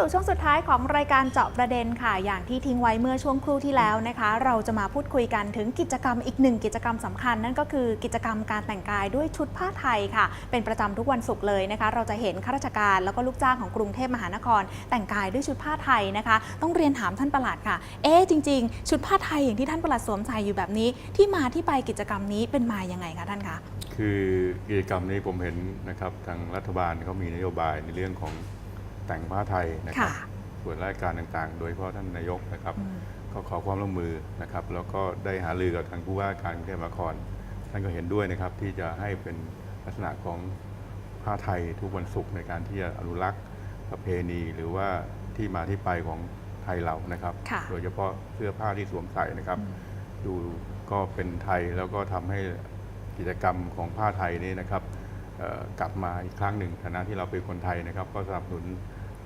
สู่ช่วงสุดท้ายของรายการเจาะประเด็นค่ะ อย่างที่ทิ้งไว้เมื่อช่วงครู่ที่แล้วนะคะ เราจะมาพูดคุยกันถึงกิจกรรมอีกหนึ่งกิจกรรมสำคัญ นั่นก็คือกิจกรรมการแต่งกายด้วยชุดผ้าไทยค่ะ เป็นประจำทุกวันศุกร์เลยนะคะ เราจะเห็นข้าราชการแล้วก็ลูกจ้างของกรุงเทพมหานคร แต่งกายด้วยชุดผ้าไทยนะคะ ต้องเรียนถามท่านประหลัดค่ะ เอ๊ะจริง ๆ ชุดผ้าไทยอย่างที่ท่านประหลัดสวมใส่อยู่แบบนี้ ที่มาที่ไปกิจกรรมนี้เป็นมาอยังไงคะท่านคะคือกิจกรรมนี้ผมเห็นนะครับทางรัฐบาลเขามีนโยบายในเรื่องของ แต่งผ้าไทยนะครับค่ะส่วนราชการต่างๆ โดยเฉพาะท่านนายกนะครับอืมก็ขอความร่วมมือนะครับ แล้วก็ได้หารือกับทางผู้ว่าการกรุงเทพมหานคร ท่านก็เห็นด้วยนะครับที่จะให้เป็นลักษณะของผ้าไทยทุกวันศุกร์ในการที่จะอนุรักษ์ประเพณี หรือว่าที่มาที่ไปของไทยเรานะครับค่ะโดยเฉพาะเสื้อผ้าที่สวมใส่นะครับ ดูก็เป็นไทยแล้วก็ทำให้กิจกรรมของผ้าไทยนี่นะครับเอ่อกลับมาอีกครั้งหนึ่งฐานะที่เราเป็นคนไทยนะครับ ก็สนับสนุน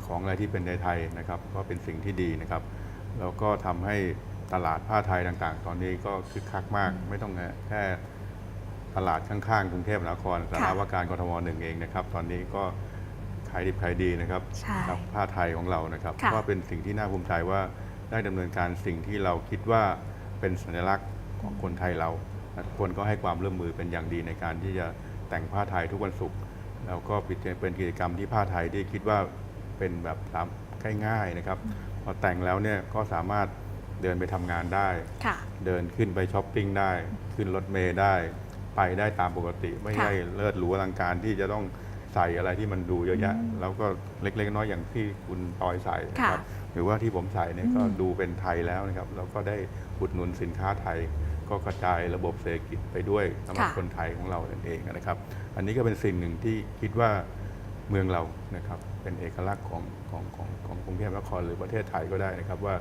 ของอะไรที่เป็นในไทยนะครับก็เป็นสิ่งที่ดีนะครับแล้วก็ทำให้ตลาดผ้าไทยต่างๆ ตอนนี้ก็คึกคักมาก ไม่ต้องแค่ตลาดข้างๆกรุงเทพมหานครสาราว่าการกทมหนึ่งเองนะครับ ตอนนี้ก็ขายดิบขายดีนะครับใช่กับผ้าไทยของเรานะครับค่ะก็เป็นสิ่งที่น่าภูมิใจว่าได้ดำเนินการสิ่งที่เราคิดว่าเป็นสัญลักษณ์ของคนไทยเราทุกคนก็ให้ความร่วมมือเป็นอย่างดีในการที่จะแต่งผ้าไทยทุกวันศุกร์แล้วก็เป็นกิจกรรมที่ผ้าไทยที่คิดว่า เป็นแบบตามง่ายๆนะครับ พอแต่งแล้วเนี่ยก็สามารถเดินไปทำงานได้ ค่ะ เดินขึ้นไปช้อปปิ้งได้ ขึ้นรถเมล์ได้ ไปได้ตามปกติ ไม่ค่ะใช่เลิศหรูอลังการที่จะต้องใส่อะไรที่มันดูเยอะแยะ แล้วก็เล็กๆน้อยๆอย่างที่คุณปอยใส่นะครับ หรือว่าที่ผมใส่เนี่ยก็อืมดูเป็นไทยแล้วนะครับ แล้วก็ได้อุดหนุนสินค้าไทย ก็กระจายระบบเศรษฐกิจไปด้วยสำหรับคนไทยของเราเองนะครับ อันนี้ก็เป็นสิ่งหนึ่งที่คิดว่าเมืองเรานะครับ เป็นเอกลักษณ์ของของของของกรุงเทพมหานครหรือประเทศไทยก็ได้นะครับว่า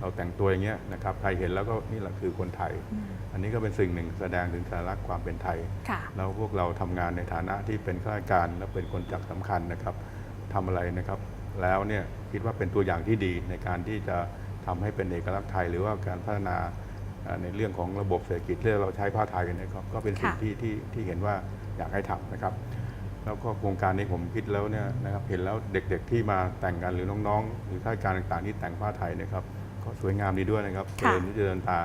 เราแต่งตัวอย่างเงี้ยนะครับใครเห็นแล้วก็นี่แหละคือคนไทยอืมอันนี้ก็เป็นสิ่งหนึ่งแสดงถึงสัญลักษณ์ความเป็นไทยค่ะแล้วพวกเราทำงานในฐานะที่เป็นข้าราชการและเป็นคนจักรสำคัญนะครับทำอะไรนะครับ แล้วเนี่ยคิดว่าเป็นตัวอย่างที่ดีในการที่จะทำให้เป็นเอกลักษณ์ไทย หรือว่าการพัฒนาเอ่อในเรื่องของระบบเศรษฐกิจที่เราใช้ผ้าไทยกันเนะครับก็เป็นสิ่งค่ะที่ที่ที่เห็นว่าอยากให้ทำนะครับ แล้วก็โครงการนี้ผมคิดแล้วเนี่ยนะครับเห็นแล้วเด็กๆที่มาแต่งกันหรือน้องๆ หรือข้าราชการต่างๆที่แต่งผ้าไทยเนะครับก็สวยงามดีด้วยนะครับค่ะเดินที่เดินตา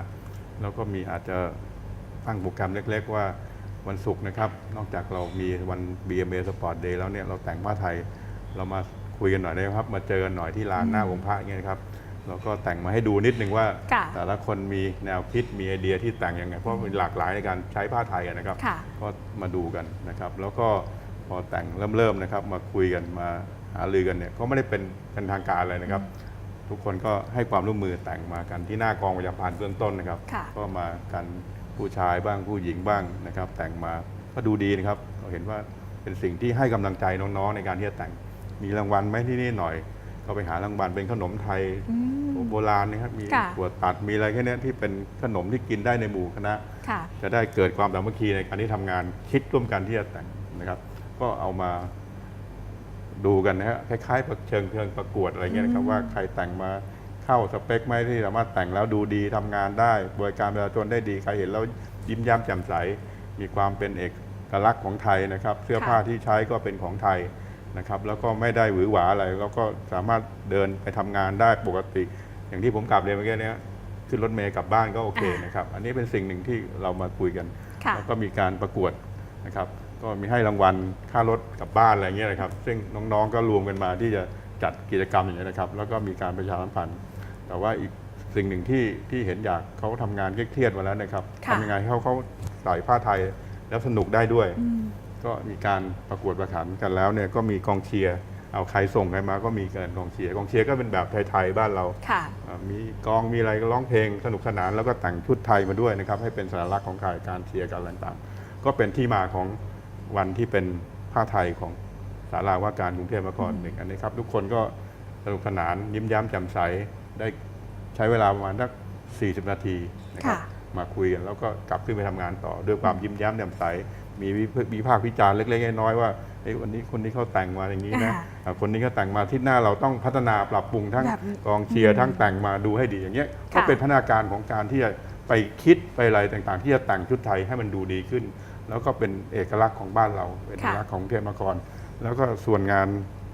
แล้วก็มีอาจจะตั้งโปรแกรมเล็ก ๆ ว่าวันศุกร์นะครับ นอกจากเรามีวัน BMA Sport Day แล้วเนี่ยเราแต่งผ้าไทย เรามาคุยกันหน่อยได้ไหมครับ มาเจอกันหน่อยที่ลานหน้าองค์พระอย่างเงี้ยนะครับเราก็แต่งมาให้ดูนิดนึงว่าค่ะแต่ละคนมีแนวคิดมีไอเดียที่แต่งยังไงเพราะมีหลากหลายในการใช้ผ้าไทยอะนะครับค่ะก็มาดูกันนะครับ แล้วก็ พอแต่งเริ่มๆนะครับ มาคุยกันมาหารือกันเนี่ยก็ไม่ได้เป็นเป็นทางการอะไรนะครับ ทุกคนก็ให้ความร่วมมือแต่งมากันที่หน้ากองประชาพันธ์เบื้องต้นนะครับ ค่ะ ก็มากันผู้ชายบ้างผู้หญิงบ้างนะครับ แต่งมาก็ดูดีนะครับเราเห็นว่าเป็นสิ่งที่ให้กำลังใจน้องๆในการที่จะแต่งมีรางวัลไหมที่นี่หน่อย ก็ไปหารางวัลเป็นขนมไทย อืม โบราณนะครับมีค่ะ ถั่วตัดมีอะไรแค่เนี้ยที่เป็นขนมที่กินได้ในหมู่คณะ ค่ะ จะได้เกิดความสามัคคีในการที่ทำงานคิดร่วมกันที่จะแต่งนะครับ ก็เอามาดูกันนะฮะคล้ายๆประเชิงเชิงประกวดอะไรเงี้ยนะครับอืมว่าใครแต่งมาเข้าสเปคไหมที่สามารถแต่งแล้วดูดีทำงานได้ บริการประชาชนได้ดีใครเห็นแล้วยิ้มแย้มแจ่มใส มีความเป็นเอกลักษณ์ของไทยนะครับ เสื้อผ้าที่ใช้ก็เป็นของไทยนะครับ แล้วก็ไม่ได้หวือหวาอะไรแล้วก็สามารถเดินไปทำงานได้ปกติ อย่างที่ผมกลับเรียนเมื่อกี้เนี้ยขึ้นรถเมย์กลับบ้านก็โอเคอ่านนะครับ อันนี้เป็นสิ่งหนึ่งที่เรามาคุยกันค่ะแล้วก็มีการประกวดนะครับ ก็มีให้รางวัลค่ารถกลับบ้านอะไรเงี้ยนะครับซึ่งน้องๆก็รวมกันมาที่จะจัดกิจกรรมอย่างนี้ยนะครับ แล้วก็มีการประชาสัมพันธ์ แต่ว่าอีกสิ่งหนึ่งที่ที่เห็นอยากเขาทำงานเครียดๆมาแล้วนะครับค่ะ ทำยังไงให้เขาเขาใส่ผ้าไทยแล้วสนุกได้ด้วย อืม ก็มีการประกวดประขันกันแล้วเนี่ยก็มีกองเชียร์เอาใครส่งใครมาก็มีการกองเชียร์กองเชียร์ก็เป็นแบบไทยๆบ้านเรา ค่ะ อ่ามีกองมีอะไรก็ร้องเพลงสนุกสนานแล้วก็แต่งชุดไทยมาด้วยนะครับให้เป็นสัญลักษณ์ของการการเชียร์กันอะไรต่างๆก็เป็นที่มาของ วันที่เป็นผ้าไทยของสาราว่าการกรุงเทพมหานครหนึ่งอันนี้ครับ ทุกคนก็สนุกสนานยิ้มแย้มแจ่มใสได้ใช้เวลาประมาณสัก40 นาทีนะครับค่ะมาคุยกันแล้วก็กลับขึ้นไปทำงานต่อ ด้วยความยิ้มแย้มแจ่มใส มีวิพวิพากษ์วิจารณ์เล็กๆน้อยๆว่าเอ้ยวันนี้คนนี้เขาแต่งมาอย่างนี้นะอ่าอ่าคนนี้เขาแต่งมาที่หน้าเราต้องพัฒนาปรับปรุงทั้งแบบกองเชียร์ทั้งแต่งมาดูให้ดีอย่างเงี้ยค่ะก็เป็นพัฒนาการของการที่จะไปคิดไปอะไรต่างๆ ที่จะแต่งชุดไทยให้มันดูดีขึ้น แล้วก็เป็นเอกลักษณ์ของบ้านเรา เป็นเอกลักษณ์ของกรุงเทพมหานครแล้วก็ส่วนงาน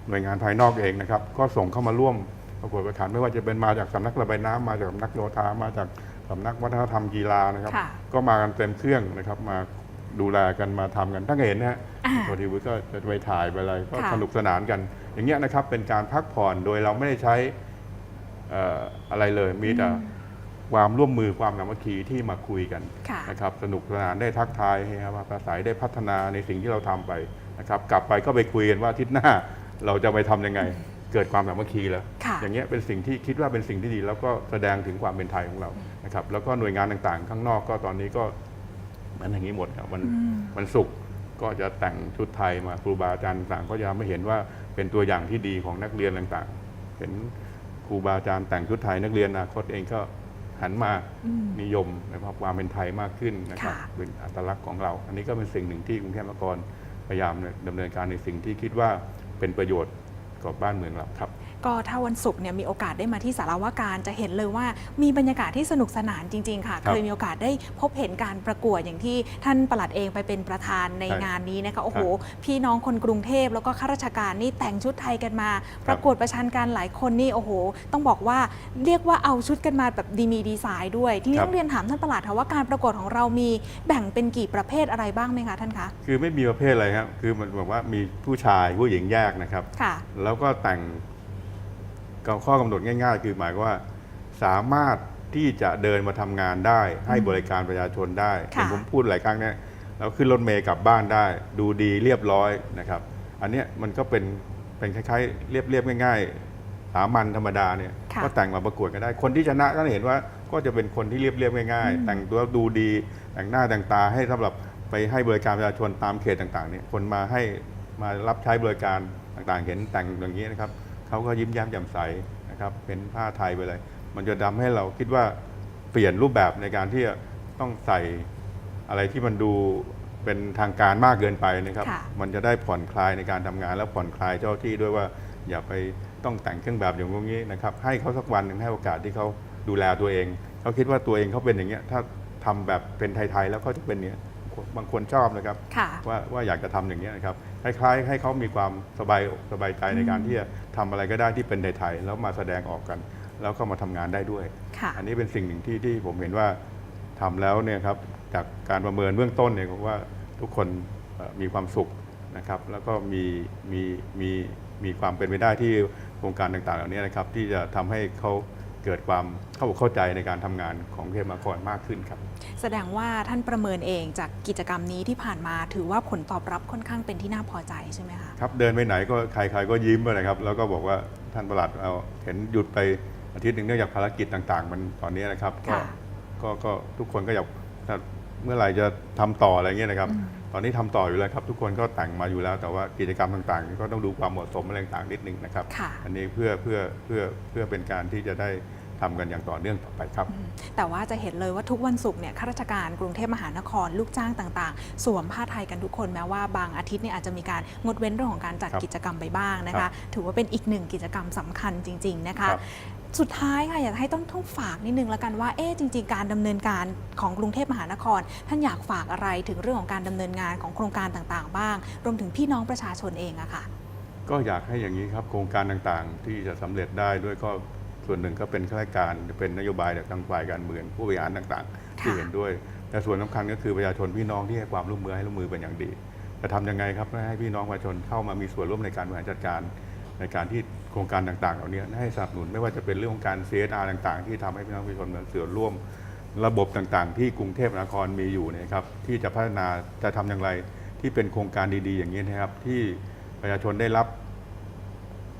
หน่วยงานภายนอกเองนะครับ ก็ส่งเข้ามาร่วมประกวดประขันไม่ว่าจะเป็นมาจากสำนักระบายน้ำมาจากสำนักโยธามาจากสำนักวัฒนธรรมกีฬานะครับค่ะก็มากันเต็มเครื่องนะครับมาดูแลกันมาทำกันถ้าเห็นนะฮะอ่าพอดีวุฒิก็จะไปถ่ายไปอะไรก็ค่ะสนุกสนานกัน อย่างเงี้ยนะครับเป็นการพักผ่อนโดยเราไม่ได้ใช้เอ่ออะไรเลยมีแต่ ความร่วมมือความสามัคคีที่มาคุยกันค่ะนะครับสนุกสนานได้ทักทายให้ครับประสายได้พัฒนาในสิ่งที่เราทำไปนะครับกลับไปก็ไปคุยกันว่าอาทิศหน้าเราจะไปทำยังไง เกิดความสามัคคีแล้วค่ะอย่างเงี้ยเป็นสิ่งที่คิดว่าเป็นสิ่งที่ดี แล้วก็แสดงถึงความเป็นไทยของเรานะครับแล้วก็หน่วยงานต่างๆ ข้างนอกก็ตอนนี้ก็มันอย่างนี้หมดครับวันอืมวันศุกร์ก็จะแต่งชุดไทยมาครูบาอาจารย์ต่างๆก็จะไม่เห็นว่าเป็นตัวอย่างที่ดีของนักเรียนต่างๆ เห็นครูบาอาจารย์แต่งชุดไทยนักเรียนอนาคตเองก็ หันมาอืมนิยมนะครับความเป็นไทยมากขึ้นนะครับค่ะเป็นอัตลักษณ์ของเรา อันนี้ก็เป็นสิ่งหนึ่งที่กรุงเทพมหานครพยายามดำเนินการในสิ่งที่คิดว่าเป็นประโยชน์กับบ้านเมืองเราครับ ก็ถ้าวันศุกร์เนี่ยมีโอกาสได้มาที่สารวาการจะเห็นเลยว่ามีบรรยากาศที่สนุกสนานจริง ๆ ค่ะครับเคยมีโอกาสได้พบเห็นการประกวดอย่างที่ท่านประหลัดเองไปเป็นประธานในใช่งานนี้นะคะโอ้โหครัพี่น้องคนกรุงเทพแล้วก็ข้าราชการนี่แต่งชุดไทยกันมา ประกวดประชันกันหลายคนนี่โอ้โห ต้องบอกว่าเรียกว่าเอาชุดกันมาแบบดีมีดีไซน์ด้วย ทีนี้ครับต้องเรียนถามท่านประหลัดค่ะว่าการประกวดของเรามีแบ่งเป็นกี่ประเภทอะไรบ้างไหมคะท่านคะคือไม่มีประเภทอะไรครับคือมันบอกว่ามีผู้ชายผู้หญิงแยกนะครับค่ะแล้วก็แต่งก็ ข้อกำหนดง่าย ๆ คือหมายความว่าสามารถที่จะเดินมาทำงานได้ ให้บริการประชาชนได้ค่ะ เห็นผมพูดหลายครั้งเนี่ยแล้วขึ้นรถเมย์กลับบ้านได้ ดูดีเรียบร้อยนะครับ อันเนี้ยมันก็เป็นเป็นคล้ายๆ เรียบเรียบๆง่าย ๆ สามัญธรรมดาเนี่ยค่ะ ก็แต่งมาประกวดกันได้ คนที่ชนะก็เห็นว่าก็จะเป็นคนที่เรียบเรียบๆง่ายอืมๆแต่งตัวดูดีแต่งหน้าแต่งตาให้สำหรับไปให้บริการประชาชนตามเขตต่างๆเนี่ยคนมาให้มารับใช้บริการต่างๆ เห็นแต่งอย่างนี้นะครับ เขาก็ยิ้มแย้มแจ่มใสนะครับเป็นผ้าไทยไปเลย มันจะทำให้เราคิดว่าเปลี่ยนรูปแบบในการที่จะต้องใส่อะไรที่มันดูเป็นทางการมากเกินไปนะครับค่ะมันจะได้ผ่อนคลายในการทำงาน แล้วผ่อนคลายเจ้าหน้าที่ด้วยว่าอย่าไปต้องแต่งเครื่องแบบอย่างนี้นะครับ ให้เขาสักวันหนึ่งให้โอกาสที่เขาดูแลตัวเอง เขาคิดว่าตัวเองเขาเป็นอย่างเงี้ยถ้าทำแบบเป็นไทยๆแล้วเขาจะเป็นเนี้ย บางคนชอบนะครับ ค่ะ ว่าว่าอยากจะทำอย่างนี้ยนะครับคล้ายๆ ให้เขามีความสบายอกสบายใจในการที่จะทำอะไรก็ได้ที่เป็นไทยๆแล้วมาแสดงออกกัน แล้วก็มาทำงานได้ด้วย ค่ะ อันนี้เป็นสิ่งหนึ่งที่ที่ผมเห็นว่าทำแล้วเนี่ยครับจากการประเมินเบื้องต้นเนี่ยผมว่าทุกคนเอ่อมีความสุขนะครับ แล้วก็มีมีมีมีความเป็นไปได้ที่โครงการต่างๆ เหล่านี้นะครับ ที่จะทำให้เขา เกิดความเข้าอกเข้าใจในการทำงานของกรุงเทพมหานครมากขึ้นครับ แสดงว่าท่านประเมินเองจากกิจกรรมนี้ที่ผ่านมาถือว่าผลตอบรับค่อนข้างเป็นที่น่าพอใจใช่ไหมคะครับเดินไปไหนก็ใครๆก็ยิ้มไปนะครับ แล้วก็บอกว่าท่านประหลัดเอาเห็นหยุดไปอาทิตย์หนึ่งเนื่องจากภารกิจต่างๆ มันตอนนี้นะครับก็ค่ะก็ก็ทุกคนก็อยากถ้าเมื่อไหร่จะทำต่ออะไรเงี้ยนะครับอืมตอนนี้ทำต่ออยู่แล้วครับ ทุกคนก็แต่งมาอยู่แล้ว แต่ว่ากิจกรรมต่างๆ ก็ต้องดูความเหมาะสมอะไรต่างๆนิดนึงนะครับค่ะอันนี้เพื่อเพื่อเพื่อเพื่อเป็นการที่จะได้ ทำกันอย่างต่อเนื่องต่อไปครับ แต่ว่าจะเห็นเลยว่าทุกวันศุกร์เนี่ยข้าราชการกรุงเทพมหานครลูกจ้างต่างๆ สวมผ้าไทยกันทุกคนแม้ว่าบางอาทิตย์เนี่ยอาจจะมีการงดเว้นเรื่องของการจัดครับกิจกรรมไปบ้างนะครัคะ บถือว่าเป็นอีกหนึ่งกิจกรรมสำคัญจริง ๆ นะคะ ครับ สุดท้ายค่ะอยากให้ต้องต้องฝากนิดนึงแล้วกันว่าเอ๊ะจริง ๆ การดำเนินการของกรุงเทพมหานคร ท่านอยากฝากอะไรถึงเรื่องของการดำเนินงานของโครงการต่างๆ บ้าง รวมถึงพี่น้องประชาชนเองอะค่ะ ก็อยากให้อย่างนี้ครับโครงการต่างๆ ที่จะสำเร็จได้ด้วยก็ ส่วนหนึ่งก็เป็นข้าราชการเป็นนโยบายจากทางฝ่ายการเมืองผู้บริหารต่างๆ ที่ค่ะเห็นด้วย แต่ส่วนสำคัญก็คือประชาชนพี่น้องที่ให้ความร่วมมือให้ร่วมมือเป็นอย่างดีจะทำยังไงครับให้พี่น้องประชาชนเข้ามามีส่วนร่วมในการบริหารจัดการในการที่โครงการต่างๆเหล่านี้ให้สนับสนุนไม่ว่าจะเป็นเรื่องของการ CSR ต่างๆ ที่ทำให้พี่น้องประชาชนมีส่วนร่วมระบบต่างๆ ที่กรุงเทพมหานครมีอยู่เนยครับที่จะพัฒนาจะทำอย่างไรที่เป็นโครงการดีๆ อย่างนี้นะครับ ที่ประชาชนได้รับ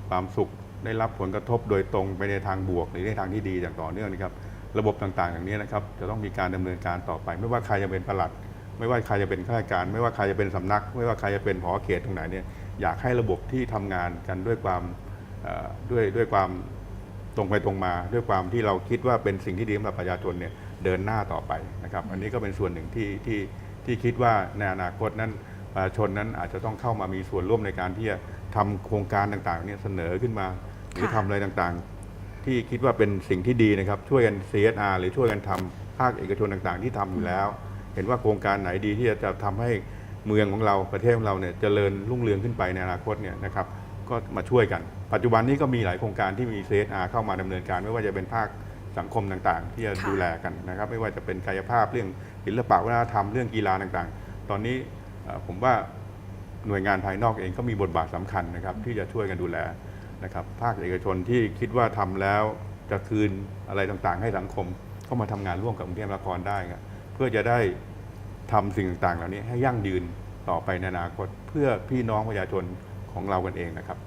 ความสุข ได้รับผลกระทบโดยตรงไปในทางบวกหรือในทางที่ดีอย่างต่อเนื่องนะครับ ระบบต่างๆ อย่างนี้นะครับจะต้องมีการดำเนินการต่อไป ไม่ว่าใครจะเป็นประหลัด ไม่ว่าใครจะเป็นข้าราชการ ไม่ว่าใครจะเป็นสำนัก ไม่ว่าใครจะเป็นผอเขตตรงไหนเนี่ยอยากให้ระบบที่ทำงานกันด้วยความด้วยด้วยความตรงไปตรงมา ด้วยความที่เราคิดว่าเป็นสิ่งที่ดีสำหรับประชาชนเนี่ยเดินหน้าต่อไปนะครับ อันนี้ก็เป็นส่วนหนึ่งที่ที่ที่คิดว่าในอนาคตนั้นประชาชนนั้นอาจจะต้องเข้ามามีส่วนร่วมในการที่จะทำโครงการต่างๆเนี่ยเสนอขึ้นมา หรือค่ทำอะไรต่างๆ ที่คิดว่าเป็นสิ่งที่ดีนะครับ ช่วยกัน CSR หรือช่วยกันทำภาคเอกชนต่างๆ ที่ทำอยู่แล้ว เห็นว่าโครงการไหนดีที่จะทำให้เมืองของเราประเทศของเราเนี่ยเจริญรุ่งเรืองขึ้นไปในอนาคตเนี่ยนะครับก็มาช่วยกัน ปัจจุบันนี้ก็มีหลายโครงการที่มี CSR เข้ามาดำเนินการ ไม่ว่าจะเป็นภาคสังคมต่างๆ ที่จะค่ะ ดูแลกันนะครับไม่ว่าจะเป็นกายภาพเรื่องศิลปะวัฒนธรรมเรื่องกีฬาต่างๆ ตอนนี้เอ่อผมว่า หน่วยงานภายนอกเองก็มีบทบาทสำคัญนะครับที่จะช่วยกันดูแล นะครับภาคเอกชนที่คิดว่าทำแล้วจะคืนอะไรต่างๆ ให้สังคมก็มาทำงานร่วมกับกรุงเทพมหานครได้ครับเพื่อจะได้ทำสิ่งต่างๆ เหล่านี้ให้ยั่งยืนต่อไปในอนาคตเพื่อพี่น้องประชาชนของเรากันเองนะครับ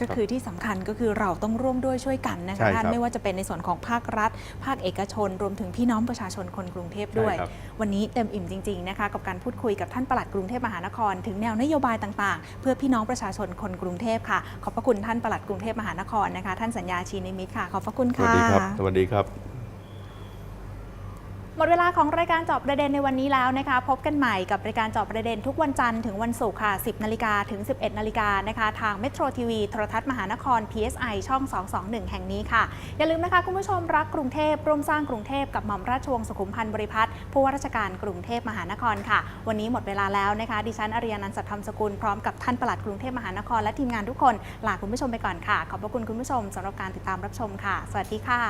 ก็คือที่สำคัญก็คือเราต้องร่วมด้วยช่วยกันนะใช่คะครับท่านไม่ว่าจะเป็นในส่วนของภาครัฐ ภาคเอกชน รวมถึงพี่น้องประชาชนคนกรุงเทพด้วยใช่ครับวันนี้เต็มอิ่มจริงๆนะคะกับการพูดคุยกับท่านปลัดกรุงเทพมหานคร ถึงแนวนโยบายต่างๆ เพื่อพี่น้องประชาชนคนกรุงเทพค่ะ ขอบพระคุณท่านปลัดกรุงเทพมหานครนะคะ ท่านสัญญาชีนิมิตรค่ะ ขอบพระคุณสวัสค่ะดีครับสวัสดีครับ หมดเวลาของรายการจอบประเด็นในวันนี้แล้วนะคะ พบกันใหม่กับรายการจอบประเด็นทุกวันจันทร์ถึงวันศุกร์ค่ะ 10 นาฬิกาถึง 11 นาฬิกานะคะ ทางเมโทรทีวีโทรทัศน์มหานคร PSI ช่อง 221 แห่งนี้ค่ะ อย่าลืมนะคะ คุณผู้ชมรักกรุงเทพร่วมสร้างกรุงเทพกับหม่อมราชวงศ์สุขุมพันธ์บริพัตรผู้ว่าราชการกรุงเทพมหานครค่ะ วันนี้หมดเวลาแล้วนะคะ ดิฉันอริยานันท์สัตธรรมสกุลพร้อมกับท่านปลัดกรุงเทพมหานครและทีมงานทุกคนลาคุณผู้ชมไปก่อนค่ะ ขอบพระคุณคุณผู้ชมสำหรับการติดตามรับชมค่ะ สวัสดีค่ะ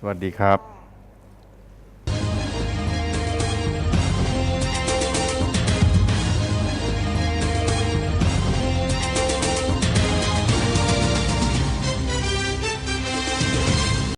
สวัสดีครับ